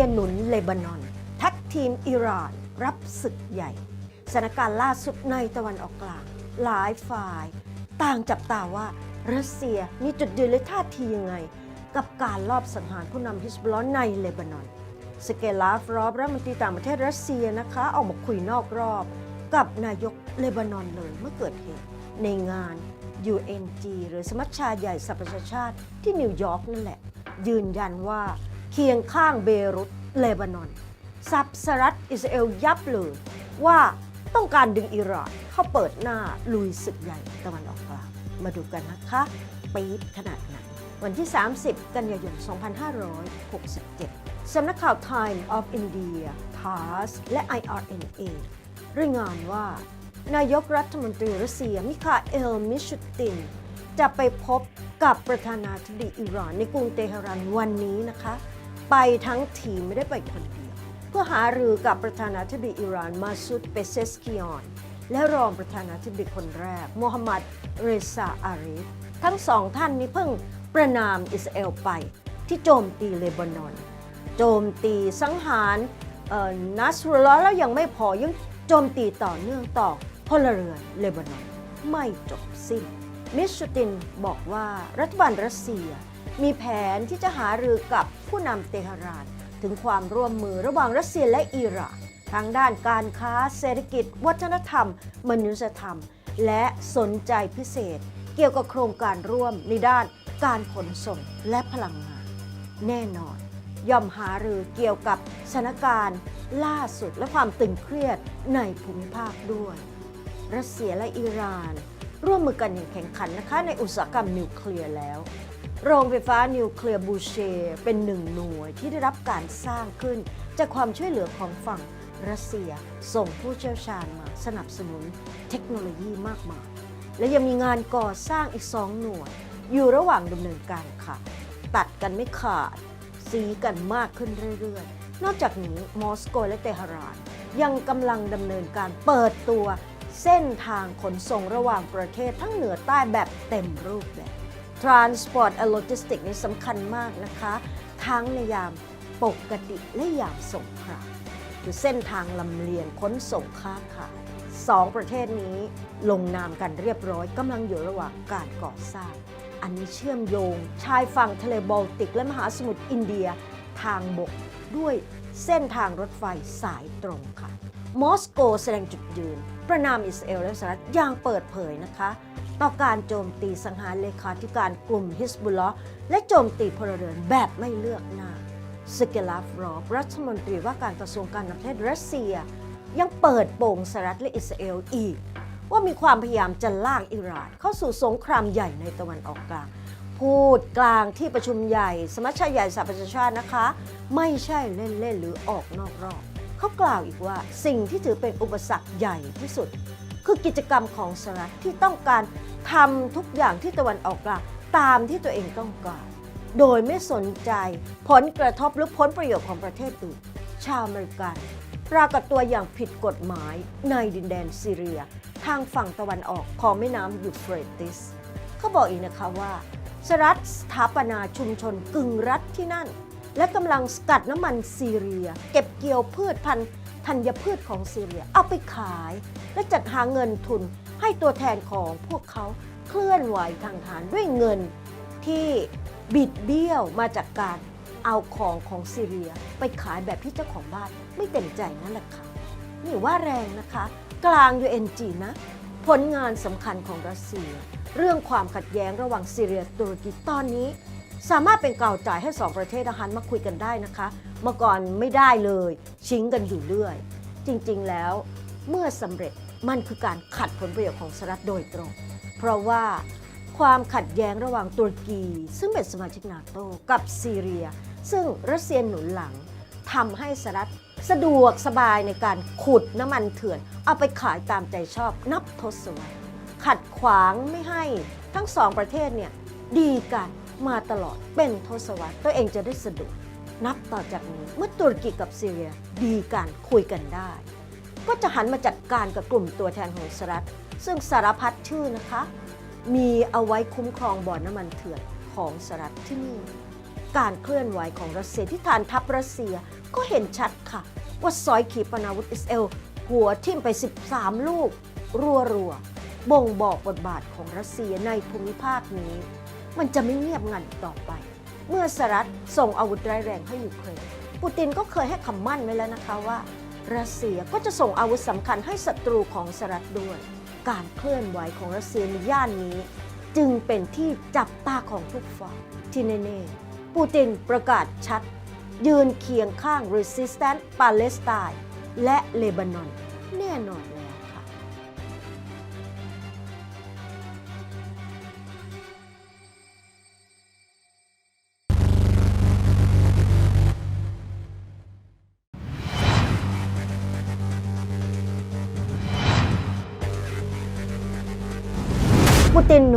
ยหนุนเลบานอนแท็กทีมอิหร่านรับศึกใหญ่สถานการณ์ล่าสุดในตะวันออกกลาง หลายฝ่าย ต่างจับตาว่ารัสเซียมีจุดยืนและท่าทียังไง กับการลอบสังหารผู้นำฮิสบลอฮ์ในเลบานอน สเกลาฟรอบรัฐมนตรีต่างประเทศรัสเซียนะคะ ออกมาคุยนอกรอบ กับนายกเลบานอนเลยเมื่อเกิดเหตุ ในงาน UNG หรือสมัชชาใหญ่สหประชาชาติที่นิวยอร์กนั่นแหละ ยืนยันว่า เคียงข้างเบรุตเลบานอนสับสรัฐอิสราเอลยับเลยว่าต้องการดึงอิหร่านเข้าเปิดหน้าลุยศึกใหญ่ตะวันออกกลางมาดูกันนะคะปี๊ดขนาดไหนวันที่ 30 กันยายน 2567 สำนักข่าว Time of India TASS และ IRNA รายงานว่า นายกรัฐมนตรีรัสเซียมิคาเอล มิชุติน จะไปพบกับประธานาธิบดีอิหร่านในกรุงเตหะรันวันนี้นะคะ ไปทั้งทีมไม่ได้ไปคนเดียวเพื่อหารือกับประธานาธิบดีอิหร่านมาซุดเปเซสกิยอนและรองประธานาธิบดีคนแรกโมฮัมหมัดเรซาอาริฟทั้งสองท่านนี้เพิ่งประนามอิสราเอลไป ที่โจมตีเลบานอน โจมตีสังหารเอ่อนัสรุลลอฮ์แล้วยังไม่พอยังโจมตีต่อเนื่องต่อพลเรือนเลบานอน ไม่จบสิ้น มิชชูตินบอกว่ารัฐบาลรัสเซีย มีแผนที่จะหารือกับผู้นำเตหะราน ถึงความร่วมมือระหว่างรัสเซียและอิหร่านทางด้านการค้าเศรษฐกิจ วัฒนธรรม มนุษยธรรม และสนใจพิเศษ เกี่ยวกับโครงการร่วมในด้านการขนส่งและพลังงาน แน่นอน ย่อมหารือเกี่ยวกับสถานการณ์ ล่าสุดและความตึงเครียดในภูมิภาคด้วย รัสเซียและอิหร่าน ร่วมมือกันอย่างแข่งขันนะคะในอุตสาหกรรมนิวเคลียร์แล้ว โรงไฟฟ้านิวเคลียร์บูเชเป็นหนึ่งหน่วยที่ได้รับการสร้างขึ้น จากความช่วยเหลือของฝั่งรัสเซีย ส่งผู้เชี่ยวชาญมาสนับสนุนเทคโนโลยีมากมาย และยังมีงานก่อสร้างอีกสองหน่วย อยู่ระหว่างดำเนินการค่ะ ตัดกันไม่ขาด สีกันมากขึ้นเรื่อยๆ นอกจากนี้มอสโกและเตหะราน ยังกำลังดำเนินการเปิดตัว เส้นทางขนส่งระหว่างประเทศทั้งเหนือใต้แบบเต็มรูปแบบ Transport and Logistics นี่สำคัญมากนะคะ ทั้งในยามปกติและยามสงครามคือเส้นทางลำเลียงขนส่งค้าขายสองประเทศนี้ลงนามกันเรียบร้อยกำลังอยู่ระหว่างการก่อสร้าง อันนี้เชื่อมโยง ชายฝั่งทะเลบอลติกและมหาสมุทรอินเดียทางบกด้วยเส้นทางรถไฟสายตรงค่ะ มอสโกแสดงจุดยืน ประนามอิสราเอลและสหรัฐอย่างเปิดเผยนะคะ ต่อการโจมตีสังหารเลขาธิการกลุ่มฮิสบุลลอฮ์และโจมตีพลเรือนแบบไม่เลือกหน้าสเกลาฟรอบรัฐมนตรีว่าการกระทรวงการต่างประเทศรัสเซีย ยังเปิดโปงสหรัฐและอิสราเอลอีก ว่ามีความพยายามจะลากอิหร่าน เข้าสู่สงครามใหญ่ในตะวันออกกลาง พูดกลางที่ประชุมใหญ่ สมัชชาใหญ่สหประชาชาตินะคะ ไม่ใช่เล่นๆหรือออกนอกรอบ เขากล่าวอีกว่าสิ่งที่ถือเป็นอุปสรรคใหญ่ที่สุด คือกิจกรรมของสหรัฐที่ต้องการทำทุกอย่างที่ตะวันออกกลางตามที่ตัวเองต้องการ โดยไม่สนใจผลกระทบหรือผลประโยชน์ของประเทศอื่น ชาวอเมริกันปรากฏตัวอย่างผิดกฎหมายในดินแดนซีเรีย ทางฝั่งตะวันออกของแม่น้ำยูเฟรติสเขาบอกอีกนะคะว่าสหรัฐสถาปนาชุมชนกึ่งรัฐที่นั่น และกำลังสกัดน้ำมันซีเรีย เก็บเกี่ยวพืชพันธุ์ ธัญพืชของซีเรียเอาไปขาย และจัดหาเงินทุนให้ตัวแทนของพวกเขาเคลื่อนไหวทางฐานด้วยเงินที่บิดเบี้ยวมาจากการเอาของของซีเรียไปขายแบบที่เจ้าของบ้านไม่เต็มใจนั่นแหละค่ะนี่ว่าแรงนะคะ กลาง UNG นะ ผลงานสำคัญของรัสเซีย เรื่องความขัดแย้งระหว่างซีเรียตุรกีตอนนี้ สามารถเป็นกาวจ่ายให้สองประเทศอาหารมาคุยกันได้นะคะ เมื่อก่อนไม่ได้เลยชิงกันอยู่เรื่อย จริงๆแล้วเมื่อสำเร็จมันคือการขัดผลประโยชน์ของสหรัฐโดยตรง เพราะว่าความขัดแย้งระหว่างตุรกี ซึ่งเป็นสมาชิกนาโตกับซีเรีย ซึ่งรัสเซียหนุนหลังทำให้สหรัฐสะดวกสบายในการขุดน้ำมันเถื่อน เอาไปขายตามใจชอบนับทศวรรษขัดขวางไม่ให้ทั้งสองประเทศเนี่ยดีกันมาตลอดเป็นทศวรรษตัวเองจะได้สะดวก นับต่อจากนี้เมื่อตุรกีกับซีเรียดีกันคุยกันได้ ก็จะหันมาจัดการกับกลุ่มตัวแทนของสหรัฐ ซึ่งสารพัดชื่อนะคะ มีเอาไว้คุ้มครองบ่อนน้ำมันเถื่อนของสหรัฐที่นี่ การเคลื่อนไหวของรัสเซียที่ฐานทัพรัสเซียก็เห็นชัดค่ะ ว่าซอยขีปนาวุธอิสราเอล หัวทิ่มไป 13 ลูก รัวๆบ่งบอกบทบาทของรัสเซียในภูมิภาคนี้ มันจะไม่เงียบงันต่อไป เมื่อสหรัฐส่งอาวุธร้ายแรงให้ยูเครนปูตินก็เคยให้คำมั่นไว้แล้วนะคะว่า รัสเซียก็จะส่งอาวุธสำคัญให้ศัตรูของสหรัฐด้วย การเคลื่อนไหวของรัสเซียในย่านนี้ จึงเป็นที่จับตาของทุกฝ่ายที่แน่ๆปูตินประกาศชัด ยืนเคียงข้าง Resistance Palestine และเลบานอนแน่นอน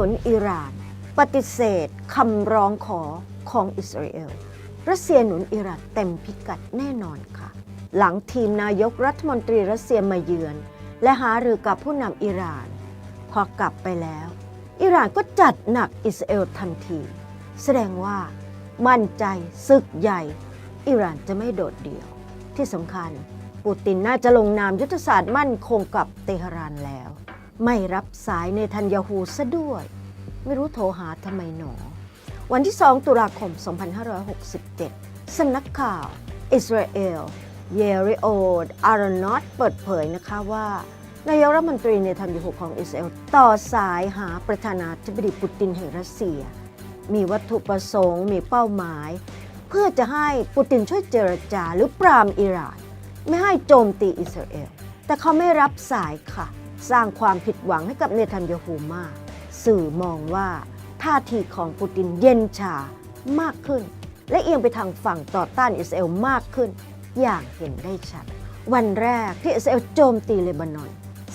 นุนอิหร่าน ปฏิเสธคำร้องขอของอิสราเอล รัสเซียหนุนอิหร่านเต็มพิกัดแน่นอนค่ะ หลังทีมนายกรัฐมนตรีรัสเซียมาเยือน และหารือกับผู้นำอิหร่าน พอกลับไปแล้ว อิหร่านก็จัดหนักอิสราเอลทันที แสดงว่ามั่นใจศึกใหญ่ อิหร่านจะไม่โดดเดี่ยว ที่สำคัญปูตินน่าจะลงนามยุทธศาสตร์มั่นคงกับเตหะรานแล้ว ไม่รับสายในทันยาฮูซะด้วย ไม่รู้โทรหาทำไมหนอ วันที่ 2 ตุลาคม 2567 สำนักข่าวอิสราเอล เยริโอดอารอนอตเปิดเผยนะคะว่านายกรัฐมนตรีเนทันยาฮูของอิสราเอลต่อสายหาประธานาธิบดีปูตินแห่งรัสเซีย มีวัตถุประสงค์มีเป้าหมาย เพื่อจะให้ปูตินช่วยเจรจาหรือปรามอิหร่าน ไม่ให้โจมตีอิสราเอล แต่เขาไม่รับสายค่ะ สร้างความผิดหวังให้กับเนทันยาฮูมาก สื่อมองว่าท่าทีของปูตินเย็นชามากขึ้น และเอียงไปทางฝั่งต่อต้านอิสราเอลมากขึ้น อย่างเห็นได้ชัด วันแรกที่อิสราเอลโจมตีเลบานอน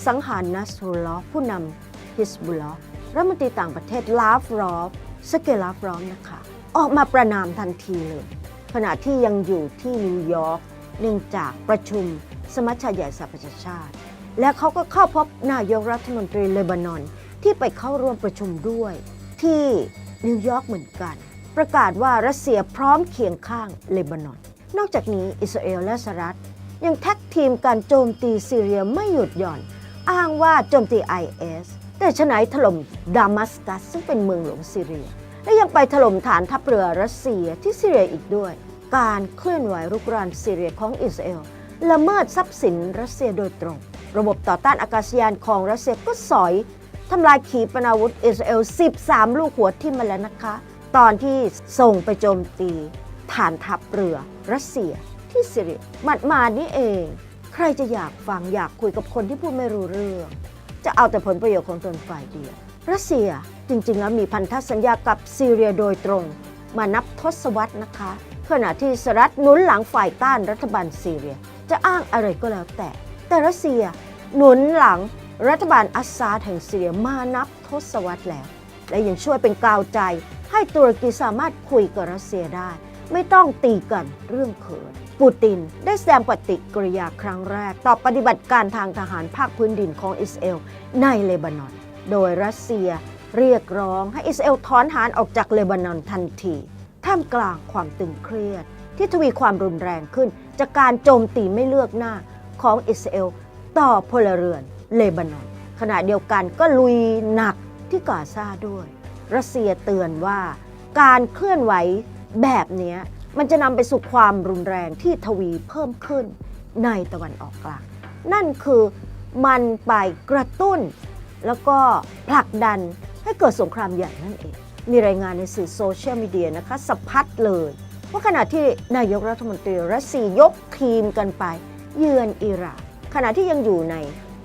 สังหารนัสรุลลอผู้นำฮิสบุลลอรัฐมนตรีต่างประเทศลาฟรอฟสเกลาฟรอฟนะคะ ออกมาประนามทันทีเลย ขณะที่ยังอยู่ที่นิวยอร์กเนื่องจากประชุมสมัชชาใหญ่สหประชาชาติ และเขาก็เข้าพบนายกรัฐมนตรีเลบานอน ที่ไปเข้าร่วมประชุมด้วย ที่นิวยอร์กเหมือนกัน ประกาศว่ารัสเซียพร้อมเคียงข้างเลบานอน นอกจากนี้อิสราเอลและสหรัฐ ยังแท็กทีมการโจมตีซีเรียไม่หยุดหย่อน อ้างว่าโจมตี IS แต่ฉนัยถล่มดามัสกัสซึ่งเป็นเมืองหลวงซีเรีย และยังไปถล่มฐานทัพเรือรัสเซียที่ซีเรียอีกด้วย การเคลื่อนไหวรุกรานซีเรียของอิสราเอลละเมิดทรัพย์สินรัสเซียโดยตรง ระบบต่อต้านอากาศยานของรัสเซียก็สอยทำลายขีปนาวุธอิสราเอล 13 ลูกหัวทิ่มมาแล้วนะคะ ตอนที่ส่งไปโจมตี ฐานทัพเรือรัสเซียที่ซีเรียหมัดมานี่เอง ใครจะอยากฟังอยากคุยกับคนที่พูดไม่รู้เรื่อง จะเอาแต่ผลประโยชน์ของตนฝ่ายเดียว รัสเซียจริงๆ แล้วมีพันธสัญญากับซีเรียโดยตรง มานับทศวรรษนะคะ ขณะที่สหรัฐหนุนหลังฝ่ายต้านรัฐบาลซีเรีย จะอ้างอะไรก็แล้วแต่ แต่รัสเซียหนุนหลังรัฐบาลอัสซาดแห่งซีเรียมานับทศวรรษแล้ว และยังช่วยเป็นกาวใจให้ตุรกีสามารถคุยกับรัสเซียได้ ไม่ต้องตีกันเรื่องเขินปูตินได้แสดงปฏิกิริยาครั้งแรก ต่อปฏิบัติการทางทหารภาคพื้นดินของอิสราเอลในเลบานอน โดยรัสเซียเรียกร้องให้อิสราเอลถอนทหารออกจากเลบานอนทันที ท่ามกลางความตึงเครียด ที่ทวีความรุนแรงขึ้น จากการโจมตีไม่เลือกหน้า ของอิสราเอลต่อพลเรือนเลบานอน ขณะเดียวกันก็ลุยหนักที่กาซาด้วย รัสเซียเตือนว่าการเคลื่อนไหวแบบนี้มันจะนำไปสู่ความรุนแรงที่ทวีเพิ่มขึ้นในตะวันออกกลาง นั่นคือมันไปกระตุ้น แล้วก็ผลักดันให้เกิดสงครามใหญ่นั่นเอง มีรายงานในสื่อโซเชียลมีเดียนะคะสะพัดเลย ว่าขณะที่นายกรัฐมนตรีรัสเซียยกทีมกันไป เยือนอิหร่านขณะที่ยังอยู่ใน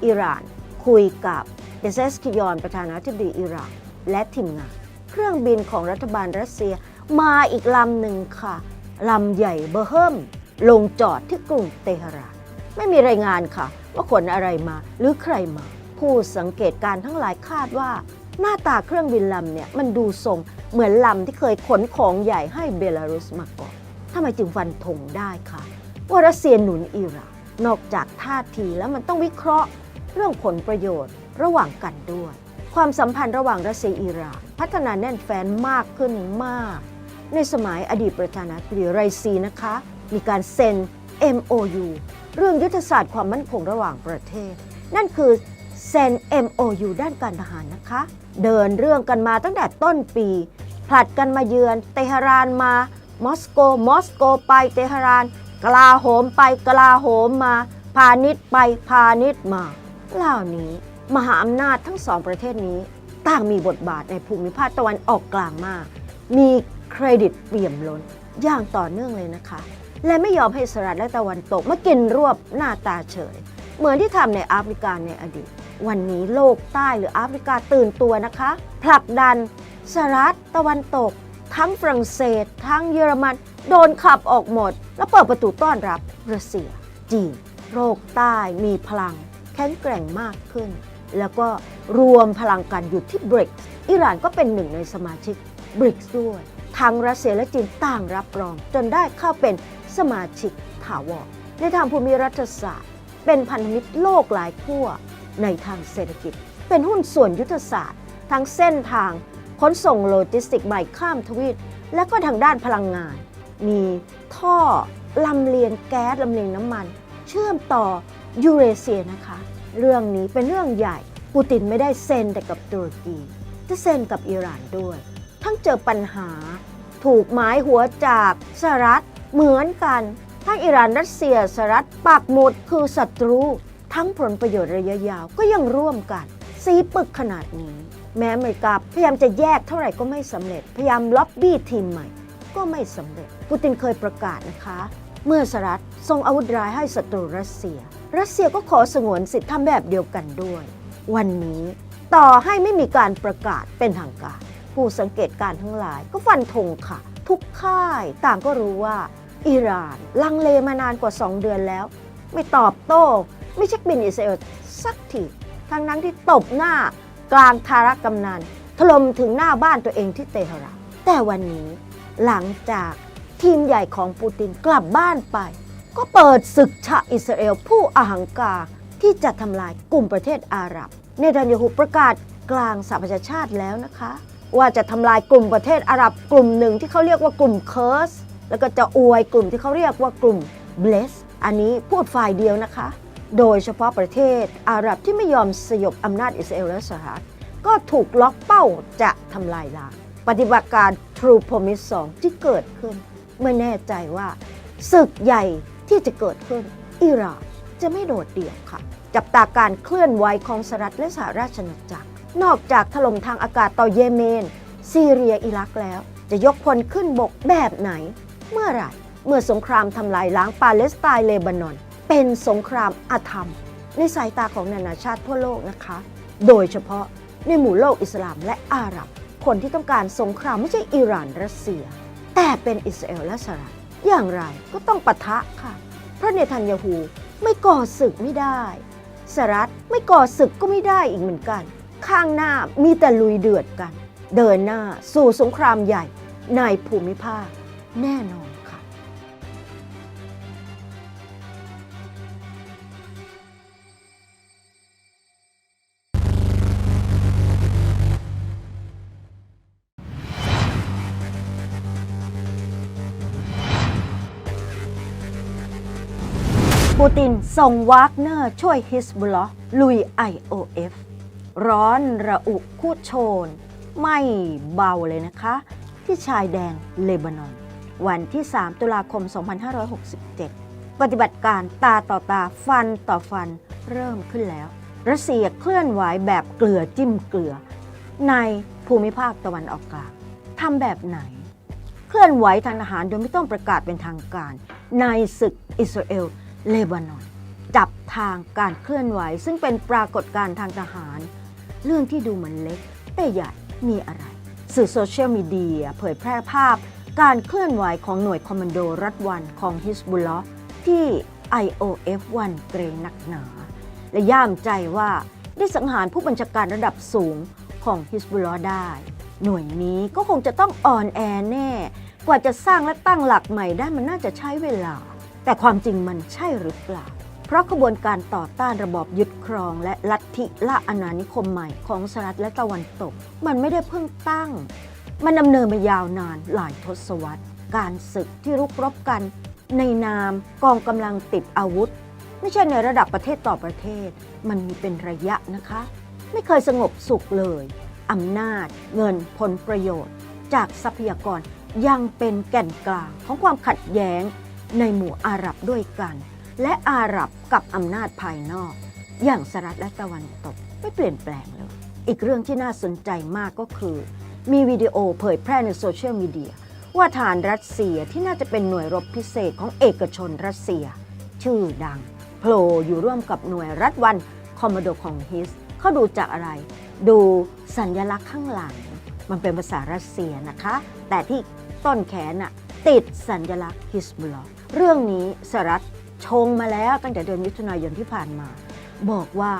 อิหร่าน คุยกับเอเซสกิยอนประธานาธิบดีอิหร่าน และทีมงาน เครื่องบินของรัฐบาลรัสเซียมาอีกลำหนึ่งค่ะลำใหญ่เบอร์เฮิมลงจอดที่กรุงเตหะราน ไม่มีรายงานค่ะ ว่าขนอะไรมาหรือใครมา ผู้สังเกตการ์ทั้งหลายคาดว่า หน้าตาเครื่องบินลำเนี่ยมันดูทรงเหมือนลำที่เคยขนของใหญ่ให้เบลารุสมาก่อนทำไมจึงฟันธงได้คะว่ารัสเซียหนุนอิหร่าน นอกจากท่าทีแล้วมันต้องวิเคราะห์ เรื่องผลประโยชน์ระหว่างกันด้วย ความสัมพันธ์ระหว่างรัสเซียอิหร่านพัฒนาแน่นแฟนมากขึ้นมาก ในสมัยอดีตประธานาธิบดีไรซีนะคะ มีการเซ็น MOU เรื่องยุทธศาสตร์ความมั่นคงระหว่างประเทศ นั่นคือเซ็น MOU ด้านการทหารนะคะ เดินเรื่องกันมาตั้งแต่ต้นปี ผลัดกันมาเยือน เตหะรานมา มอสโก มอสโกไปเตหะราน กลาโหมไปกลาโหมมา พาณิชย์ไปพาณิชย์มาเหล่านี้ มหาอำนาจทั้งสองประเทศนี้ ต่างมีบทบาทในภูมิภาคตะวันออกกลางมาก มีเครดิตเปี่ยมล้นอย่างต่อเนื่องเลยนะคะ และไม่ยอมให้สหรัฐและตะวันตกมากินรวบหน้าตาเฉย เหมือนที่ทำในแอฟริกาในอดีต วันนี้โลกใต้หรือแอฟริกาตื่นตัวนะคะ ผลักดันสหรัฐตะวันตก ทั้งฝรั่งเศส ทั้งเยอรมัน โดนขับออกหมด แล้วเปิดประตูต้อนรับรัสเซีย จีนโลกใต้มีพลัง แข็งแกร่งมากขึ้น แล้วก็รวมพลังกันอยู่ที่บริกอิหร่านก็เป็นหนึ่งในสมาชิกบริกด้วยทั้งรัสเซียและจีนต่างรับรอง จนได้เข้าเป็นสมาชิกถาวรในทางภูมิรัฐศาสตร์ เป็นพันธมิตรโลกหลายขั้วในทางเศรษฐกิจ เป็นหุ้นส่วนยุทธศาสตร์ทั้งเส้นทางขนส่งโลจิสติกใหม่ข้ามทวีปและก็ทางด้านพลังงาน มีท่อลำเลียงแก๊สลำเลียงน้ำมัน เชื่อมต่อยูเรเซียนะคะ เรื่องนี้เป็นเรื่องใหญ่ปูตินไม่ได้เซ็นแต่กับตุรกีจะเซ็นกับอิหร่านด้วย ทั้งเจอปัญหา ถูกหมายหัวจากสหรัฐเหมือนกัน ทั้งอิหร่านรัสเซียสหรัฐปักหมุดคือศัตรู ทั้งผลประโยชน์ระยะยาวก็ยังร่วมกันซีปึกขนาดนี้ แม้อเมริกาพยายามจะแยกเท่าไหร่ก็ไม่สำเร็จพยายามล็อบบี้ทีมใหม่ ก็ไม่สำเร็จ ปูตินเคยประกาศนะคะ เมื่อสหรัฐส่งอาวุธร้ายให้ศัตรูรัสเซีย รัสเซียก็ขอสงวนสิทธิ์ทำแบบเดียวกันด้วย วันนี้ต่อให้ไม่มีการประกาศเป็นทางการ ผู้สังเกตการทั้งหลายก็ฟันธงค่ะ ทุกค่ายต่างก็รู้ว่า อิหร่าน ลังเลมานานกว่า 2 เดือนแล้ว ไม่ตอบโต้ ไม่เช็คบินอิสราเอลสักทีทั้งนั้นที่ตบหน้ากลางทารกำนันถล่มถึงหน้าบ้านตัวเองที่เตหะรานแต่วันนี้ หลังจากทีมใหญ่ของปูตินกลับบ้านไป ก็เปิดศึกชะอิสราเอลผู้อหังการที่จะทำลายกลุ่มประเทศอาหรับ เนทันยาฮูประกาศกลางสหประชาชาติแล้วนะคะ ว่าจะทำลายกลุ่มประเทศอาหรับกลุ่มหนึ่งที่เขาเรียกว่ากลุ่มเคิร์สแล้วก็จะอวยกลุ่มที่เขาเรียกว่ากลุ่มเบลสอันนี้พูดฝ่ายเดียวนะคะ โดยเฉพาะประเทศอาหรับที่ไม่ยอมสยบอำนาจอิสราเอลและสหรัฐก็ถูกล็อกเป้าจะทำลายล้าง ปฏิบัติการ True Promise 2 ที่เกิดขึ้นเมื่อแน่ใจว่าศึกใหญ่ที่จะเกิดขึ้น อิหร่านจะไม่โดดเดี่ยวค่ะ จับตาการเคลื่อนไหวของสหรัฐและสหราชอาณาจักร นอกจากถล่มทางอากาศต่อเยเมน ซีเรียอิรักแล้ว จะยกพลขึ้นบกแบบไหน เมื่อไหร่เมื่อสงครามทำลายล้างปาเลสไตน์เลบานอน เป็นสงครามอาธรรม ในสายตาของนานาชาติทั่วโลกนะคะ โดยเฉพาะในหมู่โลกอิสลามและอาหรับ คนที่ต้องการสงครามไม่ใช่อิหร่านรัสเซีย แต่เป็นอิสราเอลและสหรัฐอย่างไรก็ต้องปะทะค่ะ เพราะเนทันยาฮูไม่ก่อศึกไม่ได้สหรัฐไม่ก่อศึกก็ไม่ได้อีกเหมือนกัน ข้างหน้ามีแต่ลุยเดือดกัน เดินหน้าสู่สงครามใหญ่ในภูมิภาคแน่นอน ปูตินส่งวากเนอร์ช่วยฮิสบุลลอลุย IOF ร้อนระอุคุโชน ไม่เบาเลยนะคะ ที่ชายแดนเลบานอน วันที่ 3 ตุลาคม 2567 ปฏิบัติการตาต่อตาฟันต่อฟันเริ่มขึ้นแล้ว รัสเซียเคลื่อนไหวแบบเกลือจิ้มเกลือ ในภูมิภาคตะวันออกกลางทำแบบไหน เคลื่อนไหวทางทหารโดยไม่ต้องประกาศเป็นทางการ ในศึกอิสราเอล เลบานอน จับทางการเคลื่อนไหว ซึ่งเป็นปรากฏการณ์ทางทหาร เรื่องที่ดูเหมือนเล็ก แต่ใหญ่มีอะไร สื่อโซเชียลมีเดียเผยแพร่ภาพ การเคลื่อนไหวของหน่วยคอมมานโดรัฐวันของฮิสบุลลอห์ที่ IOF วันเกรงหนักหนา และย่ามใจว่าได้สังหารผู้บัญชาการระดับสูงของฮิสบุลลอห์ได้ หน่วยนี้ก็คงจะต้องอ่อนแอแน่ กว่าจะสร้างและตั้งหลักใหม่ได้มันน่าจะใช้เวลา แต่ความจริงมันใช่หรือเปล่า เพราะขบวนการต่อต้านระบอบยึดครอง และลัทธิละอาณานิคมใหม่ของสหรัฐและตะวันตก มันไม่ได้เพิ่งตั้ง มันดำเนินมายาวนานหลายทศวรรษ การศึกที่รุกรบกัน ในนามกองกำลังติดอาวุธ ไม่ใช่ในระดับประเทศต่อประเทศ มันมีเป็นระยะนะคะ ไม่เคยสงบสุขเลยอำนาจ เงินผลประโยชน์ จากทรัพยากรยังเป็นแก่นกลางของความขัดแย้ง ในหมู่อาหรับด้วยกัน และอาหรับกับอำนาจภายนอก อย่างสหรัฐและตะวันตกไม่เปลี่ยนแปลงเลย อีกเรื่องที่น่าสนใจมากก็คือ มีวิดีโอเผยแพร่ในโซเชียลมีเดียว่าฐานรัสเซียที่น่าจะเป็นหน่วยรบพิเศษของเอกชนรัสเซีย ชื่อดังโผล่อยู่ร่วมกับหน่วยรัฐวันคอมมานโดของฮิสเขาดูจากอะไร ดูสัญญลักษณ์ข้างหลัง มันเป็นภาษารัสเซียนะคะ แต่ที่ต้นแขนน่ะติดสัญลักษณ์ฮิสบุลลอห์ เรื่องนี้สหรัฐชงมาแล้วตั้งแต่เดือนมิถุนายนที่ผ่านมา บอกว่า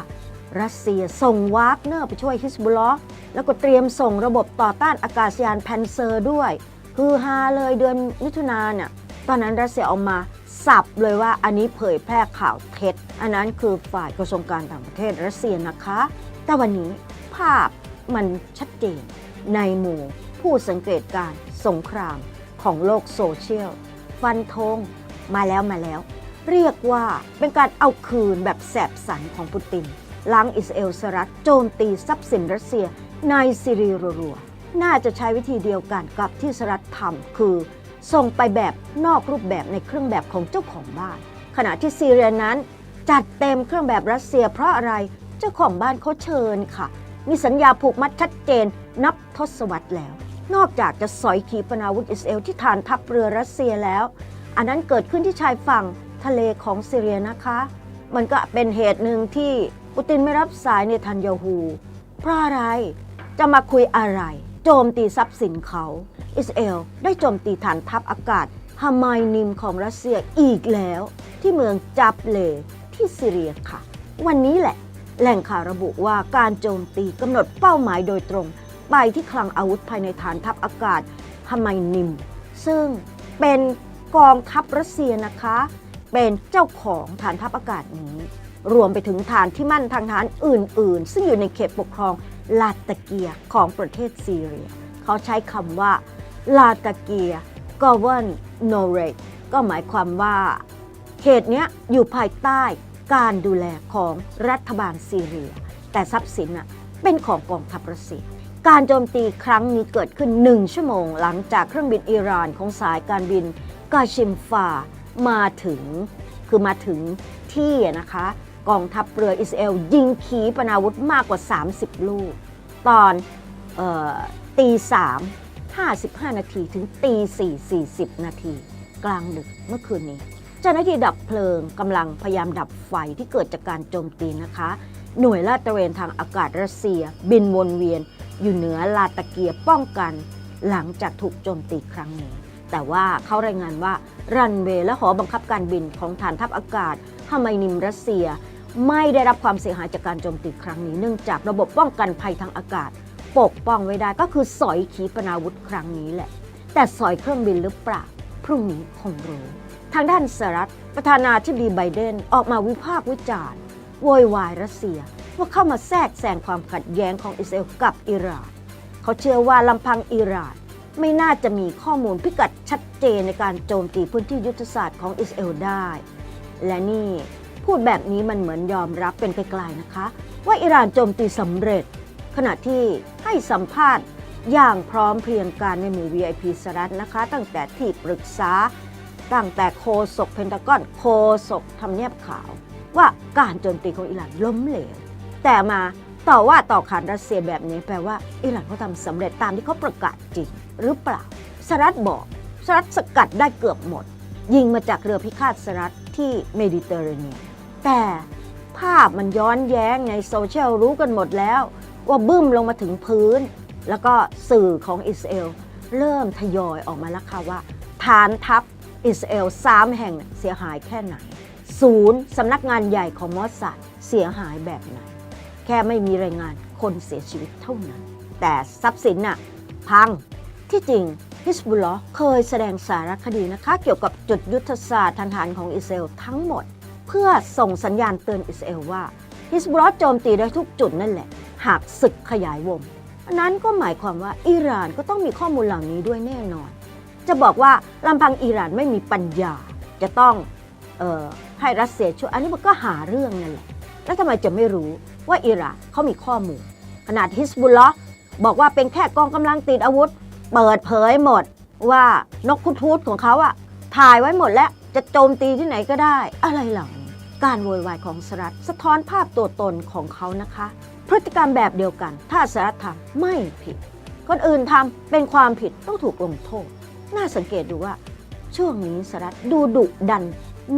รัสเซียส่งวากเนอร์ไปช่วยฮิสบุลลอแล้วก็เตรียมส่งระบบต่อต้านอากาศยานแพนเซอร์ด้วย คือฮาเลยเดือนมิถุนาเนี่ยตอนนั้นรัสเซียเอามาสับเลยว่าอันนี้เผยแพร่ข่าวเท็จ อันนั้นคือฝ่ายกระทรวงการต่างประเทศรัสเซียนะคะ แต่วันนี้ภาพมันชัดเจนในหมู่ผู้สังเกตการณ์สงครามของโลกโซเชียล ฟันธง มาแล้วมาแล้ว เรียกว่าเป็นการเอาคืนแบบแสบสันของปูตินหลังอิสราเอลสหรัฐโจมตีทรัพย์สินรัสเซียในซีเรียรัวๆน่าจะใช้วิธีเดียวกันกับที่สหรัฐทำคือ ส่งไปแบบนอกรูปแบบในเครื่องแบบของเจ้าของบ้าน ขณะที่ซีเรียนั้น จัดเต็มเครื่องแบบรัสเซียเพราะอะไรเจ้าของบ้านเขาเชิญค่ะ มีสัญญาผูกมัดชัดเจนนับทศวรรษแล้ว นอกจากจะสอยขีปนาวุธอิสราเอลที่ฐานทัพเรือรัสเซียแล้ว อันนั้นเกิดขึ้นที่ชายฝั่งทะเลของซีเรียนะคะ มันก็เป็นเหตุหนึ่งที่ปูตินไม่รับสายในทันยาฮู เพราะอะไรจะมาคุยอะไร โจมตีทรัพย์สินเขา อิสราเอลได้โจมตีฐานทัพอากาศฮามายนิมของรัสเซียอีกแล้ว ที่เมืองจับเลที่ซีเรียค่ะ วันนี้แหละ แหล่งข่าวระบุว่าการโจมตีกำหนดเป้าหมายโดยตรง ไปที่คลังอาวุธภายในฐานทัพอากาศฮามายนิม ซึ่งเป็น กองทัพรัสเซียนะคะ เป็นเจ้าของฐานทัพอากาศนี้ รวมไปถึงฐานที่มั่นทางฐานอื่น ๆ ซึ่งอยู่ในเขตปกครองลาตเกียของประเทศซีเรีย เขาใช้คำว่าลาตเกีย govern n o r e ก็หมายความว่าเขตเนี้ยอยู่ภายใต้การดูแลของรัฐบาลซีเรีย แต่ทรัพย์สินน่ะเป็นของกองทัพรัสเซียการโจมตีครั้งนี้เกิดขึ้นหนึ่งชั่วโมงหลังจากเครื่องบินอิหร่านของสายการบิน กาชิมฟามาถึง คือมาถึงที่นะคะกองทัพเรืออิสราเอลยิงขีปนาวุธมากกว่า 30 ลูก ตอนออตีสาม55นาทีถึงตี4 40นาที กลางดึกเมื่อคืนนี้ เจ้าหน้าที่ดับเพลิงกำลังพยายามดับไฟที่เกิดจากการโจมตีนะคะ หน่วยลาดตระเวนทางอากาศรัสเซีย บินวนเวียน อยู่เหนือลาตะเกียป้องกัน หลังจากถูกโจมตีครั้งนี้ แต่ว่าเขารายงานว่ารันเวย์และหอบังคับการบินของฐานทัพอากาศฮาไมนิมรัสเซีย ไม่ได้รับความเสียหายจากการโจมตีครั้งนี้ เนื่องจากระบบป้องกันภัยทางอากาศ ปกป้องไว้ได้ก็คือสอยขีปนาวุธครั้งนี้แหละ แต่สอยเครื่องบินหรือเปล่าพรุ่งนี้คงรู้ ทางด้านสหรัฐประธานาธิบดีไบเดนออกมาวิพากษ์วิจารณ์โวยวายรัสเซียว่าเข้ามาแทรกแซงความขัดแย้งของอิสราเอลกับอิหร่าน เขาเชื่อว่าลำพังอิหร่าน ไม่น่าจะมีข้อมูลพิกัดชัดเจนในการโจมตีพื้นที่ยุทธศาสตร์ของอิสราเอลได้ และนี่พูดแบบนี้มันเหมือนยอมรับเป็นไกลๆนะคะ ว่าอิหร่านโจมตีสำเร็จ ขณะที่ให้สัมภาษณ์อย่างพร้อมเพรียงกันในหมู่ VIP สหรัฐนะคะ ตั้งแต่ที่ปรึกษา ตั้งแต่โคศกเพนทากอนโคศกทำเนียบขาว ว่าการโจมตีของอิหร่านล้มเหลว แต่มาต่อว่าต่อขานรัสเซียแบบนี้แปลว่าอิหร่านเขาทำสำเร็จตามที่เขาประกาศจริง หรือเปล่าสหรัฐบอกสหรัฐสกัดได้เกือบหมด ยิงมาจากเรือพิฆาตสหรัฐที่เมดิเตอร์เรเนียนแต่ภาพมันย้อนแย้งในโซเชียลรู้กันหมดแล้ว ว่าบึ้มลงมาถึงพื้น แล้วก็สื่อของอิสราเอลเริ่มทยอยออกมาแล้วค่ะว่า ฐานทัพอิสราเอลสามแห่งเสียหายแค่ไหน ศูนย์สำนักงานใหญ่ของมอสซัดเสียหายแบบไหน แค่ไม่มีรายงานคนเสียชีวิตเท่านั้น แต่ทรัพย์สินน่ะพัง ที่จริงฮิสบุลลอเคยแสดงสารคดีนะคะ เกี่ยวกับจุดยุทธศาสตร์ทางทหารของอิสราเอลทั้งหมด เพื่อส่งสัญญาณเตือนอิสราเอลว่าฮิสบุลลอโจมตีได้ทุกจุดนั่นแหละ หากศึกขยายวงนั้นก็หมายความว่าอิหร่านก็ต้องมีข้อมูลเหล่านี้ด้วยแน่นอน จะบอกว่าลำพังอิหร่านไม่มีปัญญา จะต้องออให้รัสเซียช่วยอันนี้มันก็หาเรื่องนั่นแหละแล้วทำไมจะไม่รู้ว่าอิหร่านเขามีข้อมูล ขนาดฮิสบุลลอฮ์บอกว่าเป็นแค่กองกำลังติดอาวุธ เปิดเผยหมดว่านกคุทูตของเขาอะถ่ายไว้หมดแล้วจะโจมตีที่ไหนก็ได้ อะไรเหล่านี้การโวยวายของสหรัฐสะท้อนภาพตัวตนของเขานะคะ พฤติกรรมแบบเดียวกัน ถ้าสหรัฐทำไม่ผิด คนอื่นทำเป็นความผิดต้องถูกลงโทษ น่าสังเกตดูว่า ช่วงนี้สหรัฐดูดุดัน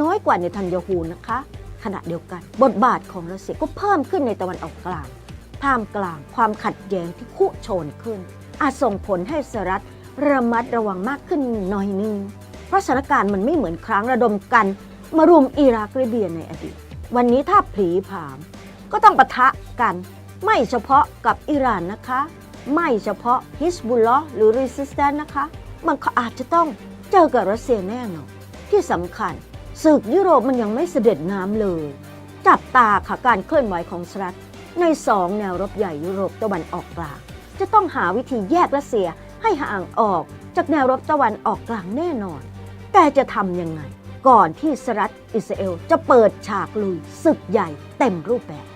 น้อยกว่าในทันยาฮูนะคะ ขณะเดียวกัน บทบาทของรัสเซียก็เพิ่มขึ้นในตะวันออกกลางท่ามกลางความขัดแย้งที่คุโชนขึ้น อาจส่งผลให้สหรัฐระมัดระวังมากขึ้นหน่อยนึง เพราะสถานการณ์มันไม่เหมือนครั้งระดมกันมารุมอิรักลิเบียในอดีต วันนี้ถ้าผีผาม ก็ต้องปะทะกัน ไม่เฉพาะกับอิหร่านนะคะ ไม่เฉพาะฮิสบุลลอหรือรีสิสแตนนะคะ มันก็อาจจะต้องเจอกับรัสเซียแน่นอนที่สำคัญศึกยุโรปมันยังไม่เสด็จน้ำเลย จับตาค่ะการเคลื่อนไหวของสหรัฐในสองแนวรบใหญ่ยุโรปตะวันออกกลาง จะต้องหาวิธีแยกรัสเซียให้ห่างออกจากแนวรบตะวันออกกลางแน่นอน แต่จะทำยังไง ก่อนที่สหรัฐอิสราเอลจะเปิดฉากลุยศึกใหญ่เต็มรูปแบบ